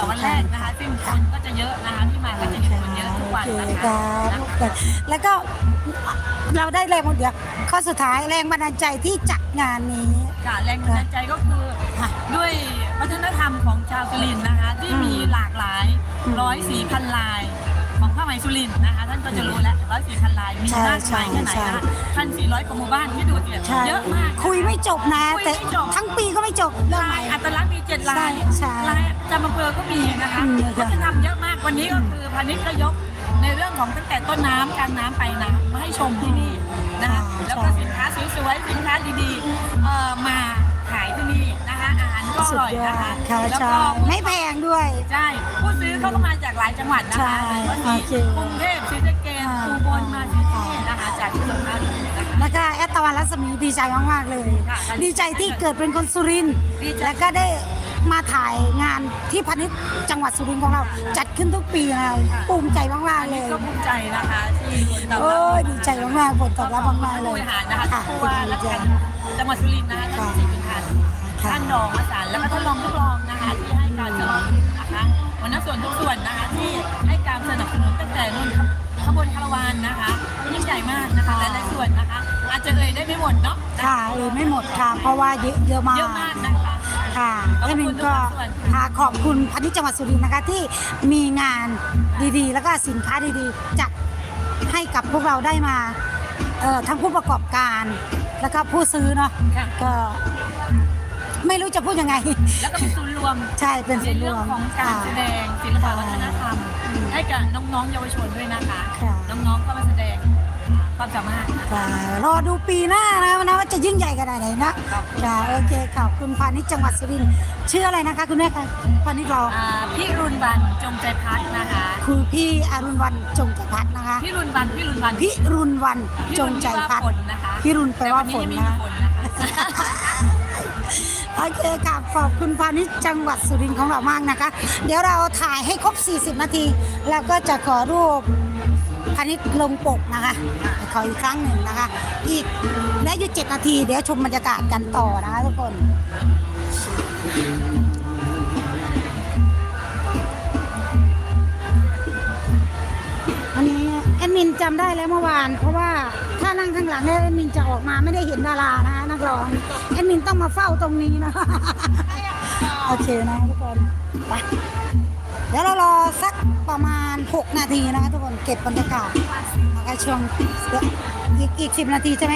แต่วันแรกนะคะซึ่งคนก็จะเยอะนะคะที่มาก็จะเห็นคนเยอะทุกวันโอนะเคคะครับแล้วก็เราได้แรงบันดาลใจข้อสุดท้ายแรงบันดาลใจที่จัดงานนี้ ค่ะแรงบันดาลใจก็คือค่ะด้วยวัฒนธรรมของชาวสุรินทร์นะคะ ที่อืมมีหลากหลายอืมร้อยสีพันลาย ของผ้าไหมสุรินทร์นะคะท่านก็จะรู้แล้วร้อยสีพันลายมีใช่มากมายแค่ไหนใช่ นะคะพันสี่ร้อยกว่าหมู่บ้านที่ดูเนี่ยใช่เยอะมากนะคะคุยไม่จบนะ คุยแต่ไม่จบ ทั้งปีก็ไม่จบเรื่องใหลาม่ยอัตลักษณ์มี เจ็ดลายใช่ลายจำอำเภอก็มีนะคะอืมวัฒนธรรมเยอะมากวันนี้ก็คือพาณิชย์ก็ยกในเรื่องของตั้งแต่ต้นน้ำกลางน้ำไปลายน้ำมาให้ชมที่นี่นะคะแล้วก็สินค้าสวยๆสินค้าดีๆเอ่อมาขายที่นี่นะคะอาหารก็อสุดร่อยยอนะคะดค่ะแล้วใช่ก็ไม่แพงด้วย ใช่ผู้ซื้อเขาก็มาจากหลายจังหวัดนะใช่คะก็มีโอเคกรุงเทพศรีสะเกษอ่า อุบลมาที่นี่นะคะจากที่สงขลานะคะ แล้วก็แอดตะวันรัศมีดีใจมากๆเลย ค่ะดีใจที่เกิดเป็นคนสุรินทร์ดีใจ แล้วก็ได้ มาถ่ายงานที่พาณิชย์จังหวัดสุรินทร์ของเรา จัดขึ้นทุกปีนะภูมิใจมากอันๆเลนี้ยก็ภูมิใจนะคะที่ตอบโอ้รับยดีใจมากๆผลตอบรับมากๆเลผู้บยริหารนะคะค่ะผู้ว่าราชการจังหวัดสุรินทร์นะคะท่านสิริพันธ์ค่ะท่านรองอาจารย์แล้วก็ท่านรองทุกรองนะคะที่ให้การสนับสนุนนะคะหัวหน้าส่วนทุกส่วนนะคะที่ให้การสนับสนุนตั้งแต่นู่นขบวนคาราวานนะคะยิ่งใหญ่มากนะคะหลายๆส่วนนะคะอา จจะเอ่ยได้ไม่หมดเนาะค่ะเออไม่หมดค่ะ เพราะว่าเยอะเยอะมากเยอะมากนะคะค่ะขอบแอคุณดมินก็ทุกส่วนค่ะขอบคุณพาณิชย์จังหวัดสุรินทร์นะคะที่มีงานดีๆ แล้วก็สินค้าดีๆจัดให้กับพวกเราได้มาเอ่อทั้งผู้ประกอบการแล้วก็ผู้ซื้อเนาะค่ะก็ไม่รู้จะพูดยังไง แล้วก็เป็นศูนย์รวม ใช่ เป็นในส่วนรเรื่อวงมของการแสดงศิลปวัฒนธรรมให้กับน้องๆเยาวชนด้วยนะคะค่ะน้องๆก็มาแสดง ความสามารถนะคะค่ะรอดูปีหน้านะนะว่าจะยิ่งใหญ่ขนาดไหนนะค่ะโอเคขอบคุณพาณิชย์จังหวัดสุรินทร์ชื่ออะไรนะคะ คุณแม่คะพาณิชย์เราอ่าพี่รุนบันจงใจพัฒน์นะคะคือพี่อรุณวันจงใจพัฒน์นะคะพี่รุนบันพี่รุนบันพิรุณวันพี่จรุงนใจพัฒฝน์นนะคะพี่รุนแปลว่าฝนแต่นะวัยังไม่มีฝนนะคะ โอเคค่ะขอบคุณพาณิชย์จังหวัดสุรินทร์ของเรามากนะคะ เดี๋ยวเราถ่ายให้ครบ 40 นาที แล้วก็จะขอรูป พาณิชย์ลงปกนะคะขออีกครั้งหนึ่งนะคะ อีกและอยู่7นาที เดี๋ยวชมบรรยากาศกันต่อนะคะทุกคนอันนี้แอดมินจำได้แล้วเมื่อวาน เพราะว่าถ้านั่งข้างหลังเนี่ยแอดมินจะออกมาไม่ได้เห็นดารานะคะนักร้องแอดมินต้องมาเฝ้าตรงนี้นะโอเคนะทุกคนไป เดี๋ยวเรารอสักประมาณ 6 นาทีนะคะทุกคนเก็บบรรยากาศนะคะช่วงอีกอีกสิบนาทีใช่ไหม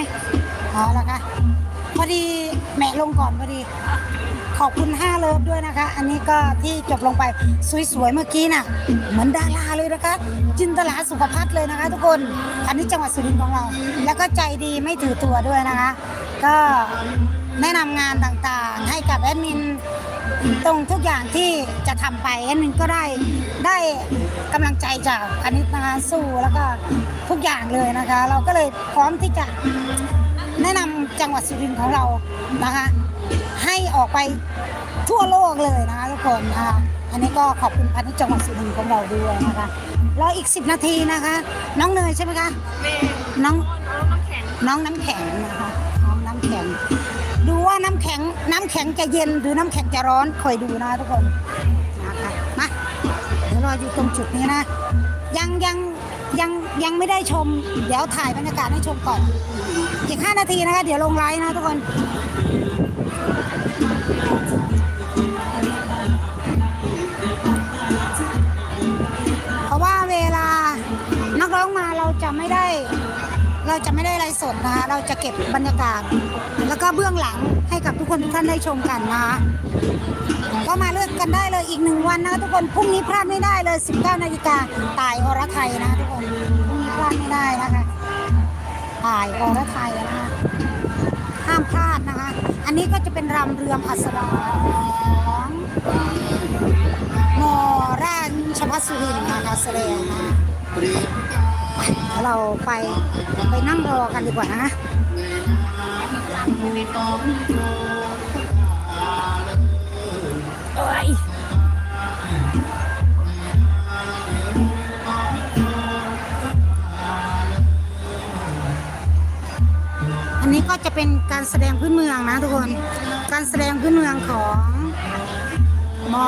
อ๋อแล้วค่ะพอดีแมะลงก่อนพอดี ขอบคุณ5เลิฟด้วยนะคะ อันนี้ก็ที่จบลงไปสวยๆเมื่อกี้น่ะ เหมือนดาราเลยนะคะ จินตลาสุขภัทรเลยนะคะ ทุกคนอันนี้จังหวัดสุรินทร์ของเรา แล้วก็ใจดีไม่ถือตัวด้วยนะคะ ก็ แนะนำงานต่างๆ ให้กับแอดมินตรงทุกอย่างที่จะทำไปแอดมินก็ได้ได้กำลังใจจากอันนี้นะคะสู้แล้วก็ทุกอย่างเลยนะคะ เราก็เลยพร้อมที่จะแนะนำจังหวัดสุรินทร์ของเรานะคะ ให้ออกไปทั่วโลกเลยนะคะทุกคนนะคะอันนี้ก็ขอบคุณพันธุ์จังหวัดสุรินทร์ของเราด้วยนะคะรออีก 10 นาทีนะคะ น้องเนยใช่ไหมคะน้องน้องน้ำแข็งนะคะ ว่าน้ำแข็งน้ำแข็งจะเย็นหรือน้ำแข็งจะร้อนคอยดูนะทุกคนนะคะมาเดี๋ยวรออยู่ตรงจุดนี้นะ ยังยังยังยังไม่ได้ชม เดี๋ยวถ่ายบรรยากาศให้ชมก่อน อีก 5 นาทีนะคะ เดี๋ยวลงไลน์นะทุกคนเพราะว่าเวลานักร้องมาเราจะไม่ได้ เราจะไม่ได้ไลฟ์สดนะคะเราจะเก็บบรรยากาศ แล้วก็เบื้องหลังให้กับทุกคนทุกท่านได้ชมกันนะคะก็มาเลือกกันได้เลยอีกหนึ่งวันนะคะทุกคนพรุ่งนี้พลาดไม่ได้เลย 19นาฬิกาตายอรไทยนะคะทุกคนพรุ่งนี้พลาดไม่ได้นะคะถ่ายอรไทยนะคะห้ามพลาดนะคะ อันนี้ก็จะเป็นรำเรืองอัศราของมอราชพัสุรินทร์นะคะแสดงนะคะ เราไปไปนั่งรอกันดีกว่านะเอ้ยอันนี้ก็จะเป็นการแสดงพื้นเมืองนะทุกคน การแสดงพื้นเมืองของมอ